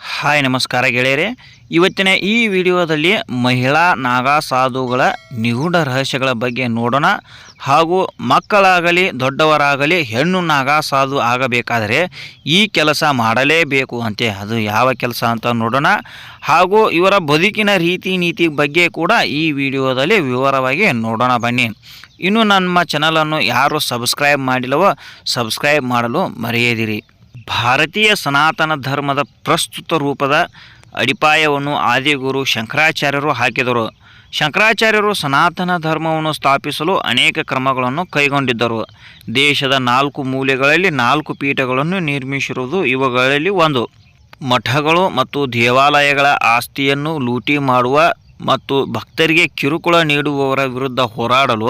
Hi, ನಮಸ್ಕಾರ ಗೆಳೆಯರೆ. ಇವತ್ತಿನ ಈ ವಿಡಿಯೋದಲ್ಲಿ ಮಹಿಳಾ ನಾಗಾ ಸಾಧುಗಳ ನಿಗೂಢ ರಹಸ್ಯಗಳ ಬಗ್ಗೆ ನೋಡೋಣ. ಹಾಗೂ ಮಕ್ಕಳಾಗಲಿ, ದೊಡ್ಡವರಾಗಲಿ ಹೆಣ್ಣು ನಾಗಾ ಸಾಧು ಆಗಬೇಕಾದರೆ ಈ ಕೆಲಸ ಮಾಡಲೇಬೇಕು ಅಂತೆ. ಅದು ಯಾವ ಕೆಲಸ ಅಂತ ನೋಡೋಣ. ಹಾಗೂ ಇವರ ಬದುಕಿನ ರೀತಿ ನೀತಿ ಬಗ್ಗೆ ಕೂಡ ಈ ವಿಡಿಯೋದಲ್ಲಿ ವಿವರವಾಗಿ ನೋಡೋಣ ಬನ್ನಿ. ಇನ್ನು ನಮ್ಮ ಚಾನಲನ್ನು ಯಾರು ಸಬ್ಸ್ಕ್ರೈಬ್ ಮಾಡಿಲ್ಲವೋ ಸಬ್ಸ್ಕ್ರೈಬ್ ಮಾಡಲು ಮರೆಯದಿರಿ. ಭಾರತೀಯ ಸನಾತನ ಧರ್ಮದ ಪ್ರಸ್ತುತ ರೂಪದ ಅಡಿಪಾಯವನ್ನು ಆದಿಗುರು ಶಂಕರಾಚಾರ್ಯರು ಹಾಕಿದರು. ಶಂಕರಾಚಾರ್ಯರು ಸನಾತನ ಧರ್ಮವನ್ನು ಸ್ಥಾಪಿಸಲು ಅನೇಕ ಕ್ರಮಗಳನ್ನು ಕೈಗೊಂಡಿದ್ದರು. ದೇಶದ ನಾಲ್ಕು ಮೂಲೆಗಳಲ್ಲಿ ನಾಲ್ಕು ಪೀಠಗಳನ್ನು ನಿರ್ಮಿಸಿರುವುದು ಇವುಗಳಲ್ಲಿ ಒಂದು. ಮಠಗಳು ಮತ್ತು ದೇವಾಲಯಗಳ ಆಸ್ತಿಯನ್ನು ಲೂಟಿ ಮಾಡುವ ಮತ್ತು ಭಕ್ತರಿಗೆ ಕಿರುಕುಳ ನೀಡುವವರ ವಿರುದ್ಧ ಹೋರಾಡಲು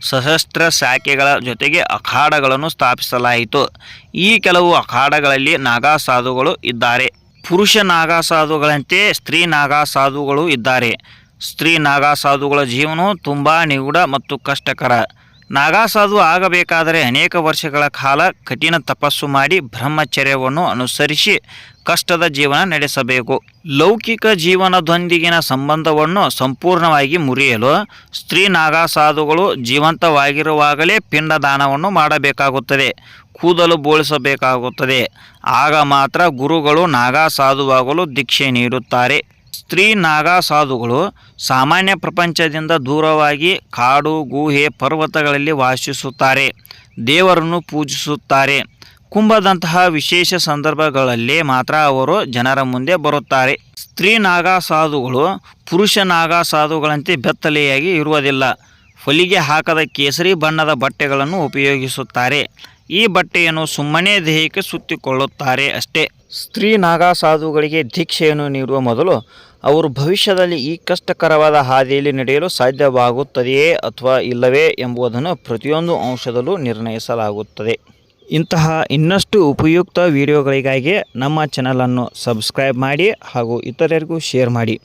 ಸಶಸ್ತ್ರ ಶಾಖೆಗಳ ಜೊತೆಗೆ ಅಖಾಡಗಳನ್ನು ಸ್ಥಾಪಿಸಲಾಯಿತು. ಈ ಕೆಲವು ಅಖಾಡಗಳಲ್ಲಿ ನಾಗಾ ಸಾಧುಗಳು ಇದ್ದಾರೆ. ಪುರುಷ ನಾಗಾ ಸಾಧುಗಳಂತೆ ಸ್ತ್ರೀ ನಾಗಾ ಸಾಧುಗಳು ಇದ್ದಾರೆ. ಸ್ತ್ರೀ ನಾಗಾ ಸಾಧುಗಳ ಜೀವನವು ತುಂಬ ನಿಗೂಢ ಮತ್ತು ಕಷ್ಟಕರ. ನಾಗಾ ಸಾಧು ಆಗಬೇಕಾದರೆ ಅನೇಕ ವರ್ಷಗಳ ಕಾಲ ಕಠಿಣ ತಪಸ್ಸು ಮಾಡಿ ಬ್ರಹ್ಮಚರ್ಯವನ್ನು ಅನುಸರಿಸಿ ಕಷ್ಟದ ಜೀವನ ನಡೆಸಬೇಕು. ಲೌಕಿಕ ಜೀವನದೊಂದಿಗಿನ ಸಂಬಂಧವನ್ನು ಸಂಪೂರ್ಣವಾಗಿ ಮುರಿಯಲು ಸ್ತ್ರೀ ನಾಗಾಸಾಧುಗಳು ಜೀವಂತವಾಗಿರುವಾಗಲೇ ಪಿಂಡದಾನವನ್ನು ಮಾಡಬೇಕಾಗುತ್ತದೆ, ಕೂದಲು ಬೋಳಿಸಬೇಕಾಗುತ್ತದೆ. ಆಗ ಮಾತ್ರ ಗುರುಗಳು ನಾಗಾಸಾಧುವಾಗಲು ದೀಕ್ಷೆ ನೀಡುತ್ತಾರೆ. ಸ್ತ್ರೀ ನಾಗಾ ಸಾಧುಗಳು ಸಾಮಾನ್ಯ ಪ್ರಪಂಚದಿಂದ ದೂರವಾಗಿ ಕಾಡು, ಗುಹೆ, ಪರ್ವತಗಳಲ್ಲಿ ವಾಸಿಸುತ್ತಾರೆ, ದೇವರನ್ನು ಪೂಜಿಸುತ್ತಾರೆ. ಕುಂಭದಂತಹ ವಿಶೇಷ ಸಂದರ್ಭಗಳಲ್ಲಿ ಮಾತ್ರ ಅವರು ಜನರ ಮುಂದೆ ಬರುತ್ತಾರೆ. ಸ್ತ್ರೀ ನಾಗಾ ಸಾಧುಗಳು ಪುರುಷ ನಾಗಾ ಸಾಧುಗಳಂತೆ ಬೆತ್ತಲೆಯಾಗಿ ಇರುವುದಿಲ್ಲ. ಹೊಲಿಗೆ ಹಾಕದ ಕೇಸರಿ ಬಣ್ಣದ ಬಟ್ಟೆಗಳನ್ನು ಉಪಯೋಗಿಸುತ್ತಾರೆ. ಈ ಬಟ್ಟೆಯನ್ನು ಸುಮ್ಮನೆ ದೇಹಕ್ಕೆ ಸುತ್ತಿಕೊಳ್ಳುತ್ತಾರೆ ಅಷ್ಟೇ. ಸ್ತ್ರೀ ನಾಗಾ ಸಾಧುಗಳಿಗೆ ದೀಕ್ಷೆಯನ್ನು ನೀಡುವ ಮೊದಲು ಅವರು ಭವಿಷ್ಯದಲ್ಲಿ ಈ ಕಷ್ಟಕರವಾದ ಹಾದಿಯಲ್ಲಿ ನಡೆಯಲು ಸಾಧ್ಯವಾಗುತ್ತದೆಯೇ ಅಥವಾ ಇಲ್ಲವೇ ಎಂಬುದನ್ನು ಪ್ರತಿಯೊಂದು ಅಂಶದಲ್ಲೂ ನಿರ್ಣಯಿಸಲಾಗುತ್ತದೆ. ಇಂತಹ ಇನ್ನಷ್ಟು ಉಪಯುಕ್ತ ವಿಡಿಯೋಗಳಿಗಾಗಿ ನಮ್ಮ ಚಾನಲನ್ನು ಸಬ್ಸ್ಕ್ರೈಬ್ ಮಾಡಿ ಹಾಗೂ ಇತರರಿಗೂ ಶೇರ್ ಮಾಡಿ.